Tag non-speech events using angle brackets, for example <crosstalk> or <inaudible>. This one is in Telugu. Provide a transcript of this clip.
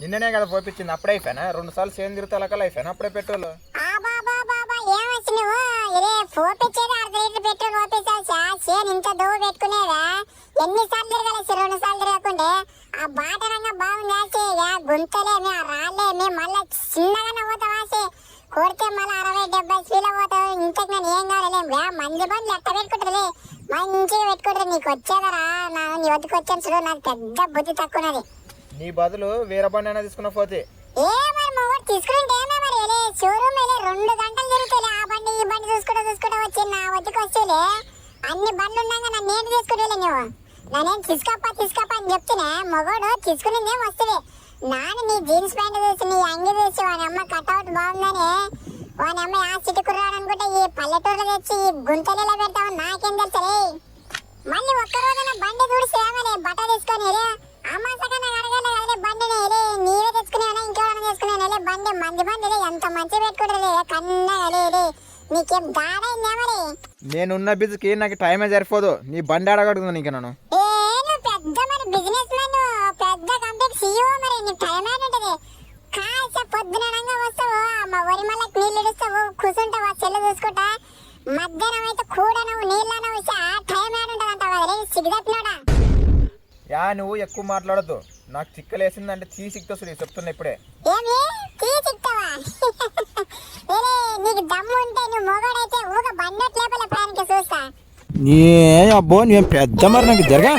నిన్ననే కదా పోపించింది అప్పుడే అయిపోయినా? రెండు సార్లు సేమ్ తిరుగుతా లెక్కలు అయిపోయినా అప్పుడే పెట్రోల్? ఆ ఇంత దోవ పెట్టుకునేవా ఎన్నిసార్లు రెండు సార్లు బాగుంది గుంతలేమి రాళ్ళేమి మళ్ళా చిన్నగానే కొడితే మళ్ళీ అరవై డెబ్బై స్పీడ్ పోతావు ఇంతకు నేను ఏం కావాలేం మంది బండ్లు ఎట్ట పెట్టుకుంటుంది మంచిగా పెట్టుకుంటుంది. నీకు వచ్చేదరా? నా నీ వద్దకు వచ్చాను చూడు నాకు పెద్ద బుద్ధి తక్కువనది నీ బదులు వేరే బండి అయినా తీసుకున్న పోతే? ఏ మరి మొగడు తీసుకుంటే ఏమే మరి? షోరూమ్ రెండు గంటలు తిరుగుతాయి ఆ బండి ఈ బండి చూసుకుంటూ చూసుకుంటూ వచ్చి నా వద్దకు వచ్చేలే. అన్ని బండ్లు ఉన్నాక నన్ను ఏంటి తీసుకుంటే నువ్వు? నేనేం తీసుకప్ప తీసుకప్ప అని చెప్తున్నా మొగోడు తీసుకునేదేం వస్తుంది. నాన్న నీ జీన్స్ ప్యాంట్ చూసి నీ అంగి చూసి వాని అమ్మ కట్అవుట్ బాగుందని వాని అమ్మ ఆ చిటుకురాడు అనుకుంటే పల్లెటూరులో తెచ్చి గుంతలలో పెడతావు నాకేం తెలుసలే మళ్ళీ ఒక్క రోజున బండి చూసి ఏమని బట్ట తీసుకొని రే. అమ్మ సగన అడగాలి బండిని. రే నీవే తెచ్చుకునేవా ఇంకెవరైనా తెచ్చుకునేవా రే బండి మంది బండి రే ఎంత మంచి పెట్టుకుంటారు రే. కన్నా రే రే. నీకేం దాడైందా మరి నేనున్న బిజీకి నాకు టైమే సరిపోదు. నీ బండి అడగడుగుతుంది నీకు నన్ను. పెద్ద మరి బిజినెస్ మ్యాన్ పెద్ద కంపెనీ సీఈఓ మరి. నీ టైం ఏంటది కాస పొద్దుననంగా వస్తావు మా వరి మళ్ళకి నీళ్ళు కూర్చుంటావు చూసుకుంటా మధ్యాహ్నం అయితే కూడా నువ్వు నీళ్ళన వచ్చి ఆ టైం ఏడుంటది అంటావు కదా రే సిగ్గుతప్పినాడా యా నువ్వు ఎక్కువ మాట్లాడద్దు. నాకు చిక్కలేసిందంటే తీ సిక్తో చెప్తున్నా ఇప్పుడే. ఏమి? తీసిస్తావా వేరే <laughs> నీకు దమ్ము ఉంటే నువ్వు మొగడైతే ఊగ బండట్ లేపలే ప్రాణికి చూస్తా. నీ అబ్బో నేను పెద్ద మరి నాకు జరగా